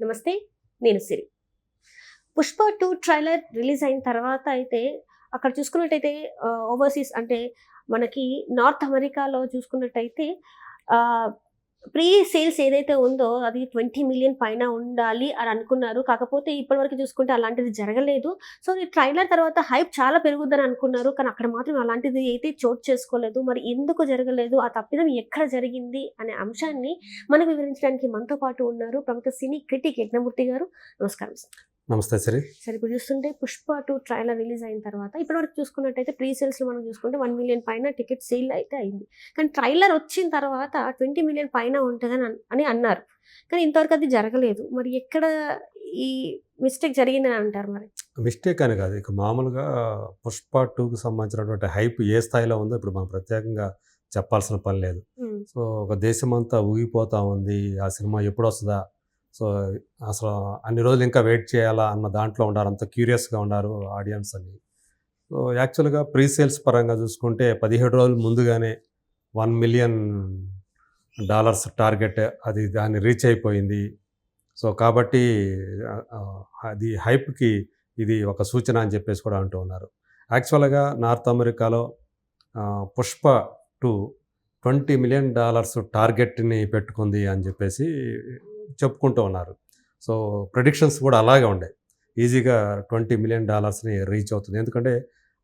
నమస్తే నేను Siri. Pushpa two trailer release అయిన తర్వాత అయితే అక్కడ చూసుకున్నట్టయితే ఓవర్సీస్ అంటే మనకి నార్త్ అమెరికాలో చూసుకున్నట్టయితే ప్రీ సేల్స్ ఏదైతే ఉందో అది ట్వంటీ మిలియన్ పైన ఉండాలి అని అనుకున్నారు. కాకపోతే ఇప్పటివరకు చూసుకుంటే అలాంటిది జరగలేదు. సో ఈ ట్రైలర్ తర్వాత హైప్ చాలా పెరుగుద్దని అనుకున్నారు. కానీ అక్కడ మాత్రం అలాంటిది అయితే చోటు చేసుకోలేదు. మరి ఎందుకు జరగలేదు? ఆ తప్పిదం ఎక్కడ జరిగింది? అనే అంశాన్ని మనకు వివరించడానికి మనతో పాటు ఉన్నారు ప్రముఖ సినీ క్రిటిక్ యజ్ఞమూర్తి గారు. నమస్కారం సార్. నమస్తే సరే. సరే ఇప్పుడు చూస్తుంటే పుష్ప టూ ట్రైలర్ రిలీజ్ అయిన తర్వాత ఇప్పటివరకు చూసుకున్నట్టయితే ప్రీ సేల్స్ మనం చూసుకుంటే వన్ మిలియన్ పైన టికెట్ సేల్ అయితే అయింది. కానీ ట్రైలర్ వచ్చిన తర్వాత ట్వంటీ మిలియన్ పైన ఉంటుందని అన్- అని అన్నారు. కానీ ఇంతవరకు అది జరగలేదు. మరి ఎక్కడ ఈ మిస్టేక్ జరిగిందని అంటారు మరి? మిస్టేక్ అని కాదు. ఇక మామూలుగా పుష్ప టూకి సంబంధించినటువంటి హైప్ ఏ స్థాయిలో ఉందో ఇప్పుడు మనం ప్రత్యేకంగా చెప్పాల్సిన పని లేదు. సో ఒక దేశమంతా ఊగిపోతూ ఉంది. ఆ సినిమా ఎప్పుడు వస్తుందా? సో అసలు అన్ని రోజులు ఇంకా వెయిట్ చేయాలా అన్న దాంట్లో ఉన్నారు. అంత క్యూరియస్గా ఉన్నారు ఆడియన్స్ అని సో యాక్చువల్గా ప్రీ సేల్స్ పరంగా చూసుకుంటే పదిహేడు రోజులు ముందుగానే వన్ మిలియన్ డాలర్స్ టార్గెట్ అది దాన్ని రీచ్ అయిపోయింది. సో కాబట్టి అది హైప్కి ఇది ఒక సూచన అని చెప్పేసి కూడా అంటూ ఉన్నారు. యాక్చువల్గా నార్త్ అమెరికాలో Pushpa two twenty million dollars టార్గెట్ని పెట్టుకుంది అని చెప్పేసి చెప్పుకుంటూ ఉన్నారు. సో ప్రొడిక్షన్స్ కూడా అలాగే ఉన్నాయి ఈజీగా ట్వంటీ మిలియన్ డాలర్స్ని రీచ్ అవుతుంది. ఎందుకంటే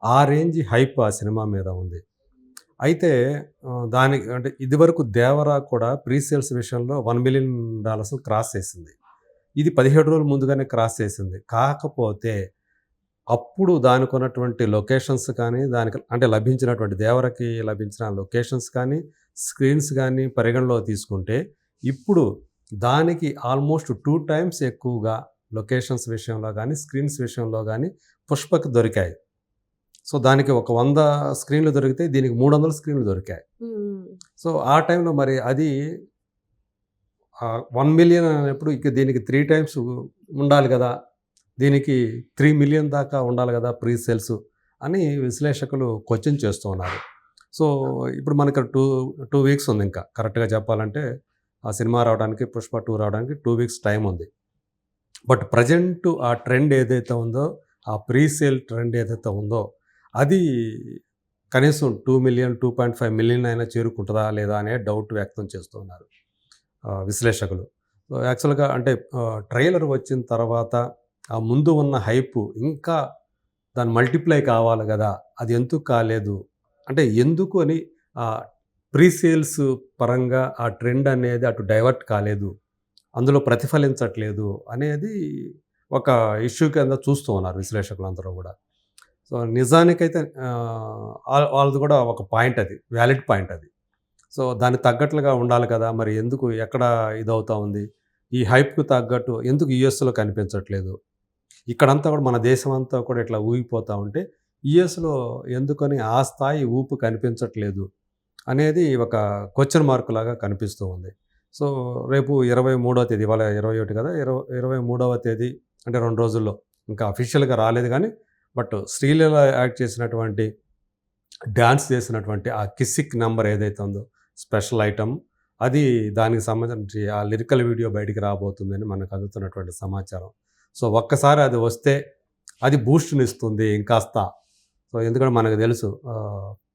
ఆ రేంజ్ హైప్ ఆ సినిమా మీద ఉంది. అయితే దానికి అంటే ఇదివరకు దేవరా కూడా ప్రీ సేల్స్ విషయంలో వన్ మిలియన్ డాలర్స్ క్రాస్ చేసింది. ఇది పదిహేడు రోజుల ముందుగానే క్రాస్ చేసింది. కాకపోతే అప్పుడు దానికి ఉన్నటువంటి లొకేషన్స్ కానీ దానికి అంటే లభించినటువంటి దేవరకి లభించిన లొకేషన్స్ కానీ స్క్రీన్స్ కానీ పరిగణలో తీసుకుంటే ఇప్పుడు దానికి ఆల్మోస్ట్ టూ టైమ్స్ ఎక్కువగా లొకేషన్స్ విషయంలో కానీ స్క్రీన్స్ విషయంలో కానీ పుష్పకి దొరికాయి. సో దానికి ఒక వంద స్క్రీన్లు దొరికితే దీనికి మూడు వందల స్క్రీన్లు దొరికాయి. సో ఆ టైంలో మరి అది వన్ మిలియన్ అనేప్పుడు ఇక దీనికి త్రీ టైమ్స్ ఉండాలి కదా. దీనికి త్రీ మిలియన్ దాకా ఉండాలి కదా ప్రీ సేల్స్ అని విశ్లేషకులు క్వశ్చన్ చేస్తూ ఉన్నారు. సో ఇప్పుడు మనకి టూ టూ వీక్స్ ఉంది ఇంకా. కరెక్ట్గా చెప్పాలంటే ఆ సినిమా రావడానికి పుష్ప టూ రావడానికి టూ వీక్స్ టైం ఉంది. బట్ ప్రజెంట్ ఆ ట్రెండ్ ఏదైతే ఉందో ఆ ప్రీ సేల్ ట్రెండ్ ఏదైతే ఉందో అది కనీసం two million two point five million అయినా చేరుకుంటుందా లేదా అనే డౌట్ వ్యక్తం చేస్తున్నారు విశ్లేషకులు. సో యాక్చువల్గా అంటే ట్రైలర్ వచ్చిన తర్వాత ఆ ముందు ఉన్న హైప్ ఇంకా దాని మల్టిప్లై కావాలి కదా అది ఎందుకు కాలేదు? అంటే ఎందుకు అని ప్రీసేల్స్ ప్రీ సేల్స్ పరంగా ఆ ట్రెండ్ అనేది అటు డైవర్ట్ కాలేదు అందులో ప్రతిఫలించట్లేదు అనేది ఒక ఇష్యూ కింద చూస్తూ ఉన్నారు విశ్లేషకులందరూ కూడా. సో నిజానికైతే వాళ్ళది కూడా ఒక పాయింట్ అది వ్యాలిడ్ పాయింట్ అది. సో దానికి తగ్గట్లుగా ఉండాలి కదా మరి ఎందుకు ఎక్కడ ఇదవుతా ఉంది? ఈ హైప్కు తగ్గట్టు ఎందుకు యుఎస్లో కనిపించట్లేదు? ఇక్కడంతా కూడా మన దేశం అంతా కూడా ఇట్లా ఊగిపోతూ ఉంటే యుఎస్లో ఎందుకని ఆ స్థాయి ఊపు కనిపించట్లేదు? అనేది ఒక క్వశ్చన్ మార్క్ లాగా కనిపిస్తూ ఉంది. సో రేపు ఇరవై మూడవ తేదీ ఇవాళ ఇరవై ఒకటి కదా ఇరవై ఇరవై మూడవ తేదీ అంటే రెండు రోజుల్లో. ఇంకా అఫీషియల్గా రాలేదు కానీ బట్ శ్రీలీల యాక్ట్ చేసినటువంటి డ్యాన్స్ చేసినటువంటి ఆ కిసిక్ నెంబర్ ఏదైతే ఉందో స్పెషల్ ఐటమ్ అది దానికి సంబంధించి ఆ లిరికల్ వీడియో బయటికి రాబోతుందని మనకు అందుతున్నటువంటి సమాచారం. సో ఒక్కసారి అది వస్తే అది బూస్ట్ని ఇస్తుంది ఇంకాస్త. సో ఎందుకంటే మనకు తెలుసు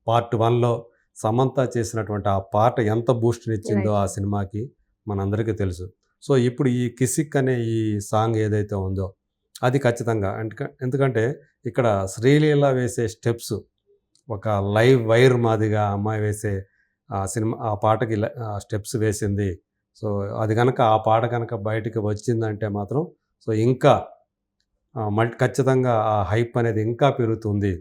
పార్ట్ వన్లో సమంత చేసినటువంటి ఆ పాట ఎంత బూస్ట్ని ఇచ్చిందో ఆ సినిమాకి మనందరికీ తెలుసు. సో ఇప్పుడు ఈ కిసిక్ అనే ఈ సాంగ్ ఏదైతే ఉందో అది ఖచ్చితంగా ఎందుక- ఎందుకంటే ఇక్కడ శ్రీలీల వేసే స్టెప్స్ ఒక లైవ్ వైర్ మాదిగా అమ్మాయి వేసే ఆ సినిమా ఆ పాటకి స్టెప్స్ వేసింది. సో అది కనుక ఆ పాట కనుక బయటికి వచ్చిందంటే మాత్రం సో ఇంకా మల్టీ ఖచ్చితంగా ఆ హైప్ అనేది ఇంకా పెరుగుతుంది.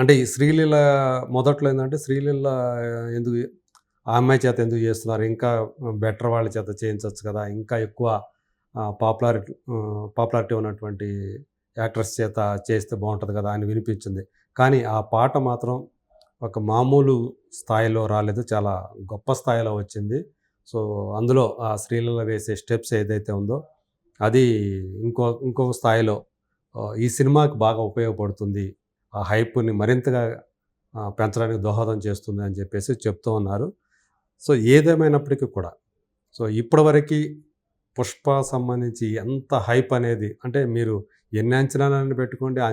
అంటే ఈ శ్రీలీల మొదట్లో ఏంటంటే శ్రీలీల ఎందుకు ఆ అమ్మాయి చేత ఎందుకు చేస్తున్నారు? ఇంకా బెటర్ వాళ్ళ చేత చేయించవచ్చు కదా? ఇంకా ఎక్కువ పాపులారిటీ పాపులారిటీ ఉన్నటువంటి యాక్ట్రెస్ చేత చేస్తే బాగుంటుంది కదా అని వినిపించింది. కానీ ఆ పాట మాత్రం ఒక మామూలు స్థాయిలో రాలేదు. చాలా గొప్ప స్థాయిలో వచ్చింది. సో అందులో ఆ స్త్రీలలో వేసే స్టెప్స్ ఏదైతే ఉందో అది ఇంకో ఇంకొక స్థాయిలో ఈ సినిమాకి బాగా ఉపయోగపడుతుంది. ఆ హైప్ని మరింతగా పెంచడానికి దోహదం చేస్తుంది అని చెప్పేసి చెప్తూ ఉన్నారు. సో ఏదేమైనప్పటికీ కూడా సో ఇప్పటివరకు పుష్ప సంబంధించి ఎంత హైప్ అనేది అంటే మీరు ఎన్ని అంచనాలను పెట్టుకోండి ఆ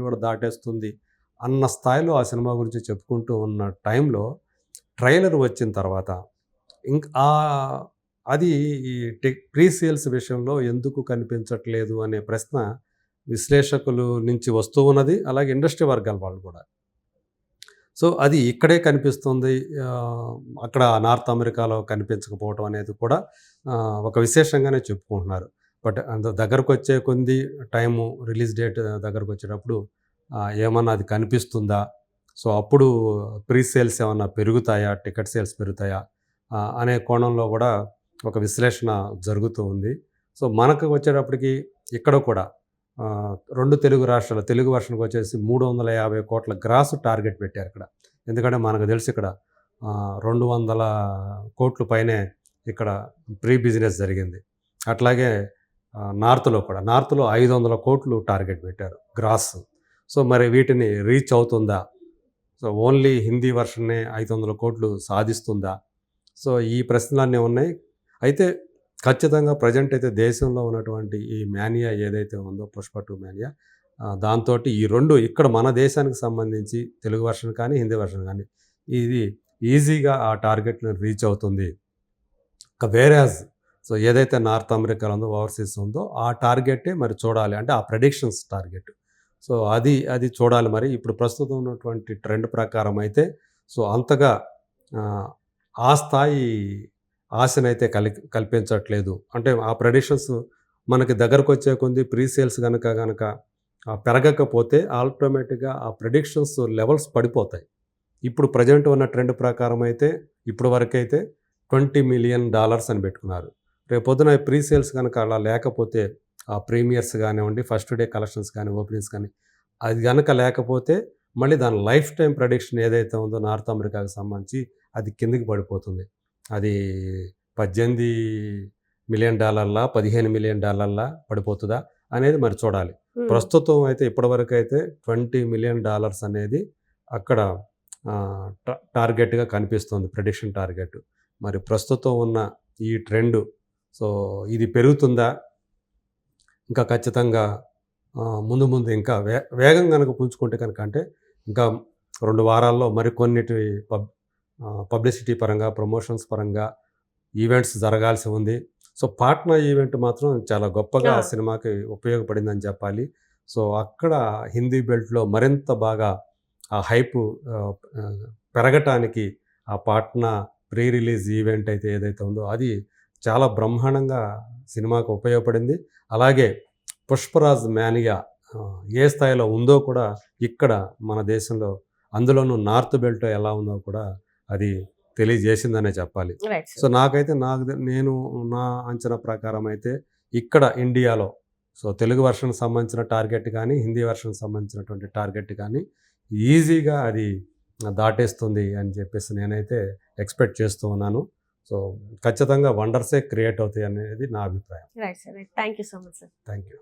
కూడా దాటేస్తుంది అన్న స్థాయిలో ఆ సినిమా గురించి చెప్పుకుంటూ ఉన్న టైంలో ట్రైలర్ వచ్చిన తర్వాత ఇంక ఆ అది ఈ టెక్ ప్రీ సేల్స్ విషయంలో ఎందుకు కనిపించట్లేదు అనే ప్రశ్న విశ్లేషకులు నుంచి వస్తూ ఉన్నది అలాగే ఇండస్ట్రీ వర్గాల వాళ్ళు కూడా. సో అది ఇక్కడే కనిపిస్తుంది. అక్కడ నార్త్ అమెరికాలో కనిపించకపోవడం అనేది కూడా ఒక విశేషంగానే చెప్పుకుంటున్నారు. బట్ అంత దగ్గరకు వచ్చే కొద్ది టైము రిలీజ్ డేట్ దగ్గరకు వచ్చేటప్పుడు ఏమన్నా అది కనిపిస్తుందా? సో అప్పుడు ప్రీ సేల్స్ ఏమన్నా పెరుగుతాయా? టికెట్ సేల్స్ పెరుగుతాయా? అనే కోణంలో కూడా ఒక విశ్లేషణ జరుగుతూ ఉంది. సో మనకు వచ్చేటప్పటికి ఇక్కడ కూడా రెండు తెలుగు రాష్ట్రాల తెలుగు వర్షన్కి వచ్చేసి మూడు వందల యాభై కోట్ల గ్రాస్ టార్గెట్ పెట్టారు ఇక్కడ. ఎందుకంటే మనకు తెలిసి ఇక్కడ రెండు వందల కోట్ల పైనే ఇక్కడ ప్రీ బిజినెస్ జరిగింది. అట్లాగే నార్త్లో కూడా నార్త్లో ఐదు వందల కోట్లు టార్గెట్ పెట్టారు గ్రాస్. సో మరి వీటిని రీచ్ అవుతుందా? సో ఓన్లీ హిందీ వర్షన్నే ఐదు వందల కోట్లు సాధిస్తుందా? సో ఈ ప్రశ్నలన్నీ ఉన్నాయి. అయితే ఖచ్చితంగా ప్రజెంట్ అయితే దేశంలో ఉన్నటువంటి ఈ మ్యానియా ఏదైతే ఉందో పుష్ప టూ మ్యానియా దాంతో ఈ రెండు ఇక్కడ మన దేశానికి సంబంధించి తెలుగు వర్షన్ కానీ హిందీ వర్షన్ కానీ ఇది ఈజీగా ఆ టార్గెట్ని రీచ్ అవుతుంది. ఇక వేరేజ్ సో ఏదైతే నార్త్ అమెరికాలో ఉందో ఓవర్సీస్ ఉందో ఆ టార్గెటే మరి చూడాలి. అంటే ఆ ప్రెడిక్షన్స్ టార్గెట్ సో అది అది చూడాలి మరి. ఇప్పుడు ప్రస్తుతం ఉన్నటువంటి ట్రెండ్ ప్రకారం అయితే సో అంతగా ఆ స్థాయి ఆశనైతే కలి కల్పించట్లేదు. అంటే ఆ ప్రెడిషన్స్ మనకి దగ్గరకు వచ్చే కొంది ప్రీ సేల్స్ కనుక కనుక పెరగకపోతే ఆటోమేటిక్గా ఆ ప్రెడిక్షన్స్ లెవెల్స్ పడిపోతాయి. ఇప్పుడు ప్రజెంట్ ఉన్న ట్రెండ్ ప్రకారం అయితే ఇప్పుడు వరకైతే ట్వంటీ మిలియన్ డాలర్స్ అని పెట్టుకున్నారు. రేపు పొద్దున ప్రీ సేల్స్ కనుక అలా లేకపోతే ఆ ప్రీమియర్స్ కానివ్వండి ఫస్ట్ డే కలెక్షన్స్ కానీ ఓపెనింగ్స్ కానీ అది కనుక లేకపోతే మళ్ళీ దాని లైఫ్ టైం ప్రొడిక్షన్ ఏదైతే ఉందో నార్త్ అమెరికాకి సంబంధించి అది కిందికి పడిపోతుంది. అది పద్దెనిమిది మిలియన్ డాలర్లా పదిహేను మిలియన్ డాలర్లా పడిపోతుందా అనేది మరి చూడాలి. ప్రస్తుతం అయితే ఇప్పటివరకు అయితే ట్వంటీ మిలియన్ డాలర్స్ అనేది అక్కడ టార్గెట్గా కనిపిస్తుంది ప్రెడిక్షన్ టార్గెట్. మరి ప్రస్తుతం ఉన్న ఈ ట్రెండ్ సో ఇది పెరుగుతుందా? ఇంకా ఖచ్చితంగా ముందు ముందు ఇంకా వే వేగం కనుక పుంజుకుంటే కనుక అంటే ఇంకా రెండు వారాల్లో మరికొన్నిటి పబ్ పబ్లిసిటీ పరంగా ప్రమోషన్స్ పరంగా ఈవెంట్స్ జరగాల్సి ఉంది. సో పాట్నా ఈవెంట్ మాత్రం చాలా గొప్పగా. సినిమాకి ఉపయోగపడిందని చెప్పాలి. సో అక్కడ హిందీ బెల్ట్లో మరింత బాగా ఆ హైప్ పెరగటానికి ఆ పాట్నా ప్రీ రిలీజ్ ఈవెంట్ అయితే ఏదైతే ఉందో అది చాలా బ్రహ్మాండంగా సినిమాకు ఉపయోగపడింది. అలాగే పుష్పరాజ్ మేనియా ఆ, ఏ స్థాయిలో ఉందో కూడా ఇక్కడ మన దేశంలో అందులోనూ నార్త్ బెల్ట్ ఎలా ఉందో కూడా అది తెలియజేసిందనే చెప్పాలి. సో నాకైతే నాకు నేను నా అంచనా ప్రకారం అయితే ఇక్కడ ఇండియాలో సో తెలుగు వర్షన్ సంబంధించిన టార్గెట్ కానీ హిందీ వర్షన్ సంబంధించినటువంటి టార్గెట్ కానీ ఈజీగా అది దాటేస్తుంది అని చెప్పేసి నేనైతే ఎక్స్పెక్ట్ చేస్తూ ఉన్నాను. సో ఖచ్చితంగా వండర్సే క్రియేట్ అవుతాయి అనేది నా అభిప్రాయం. Thank you so much sir thank you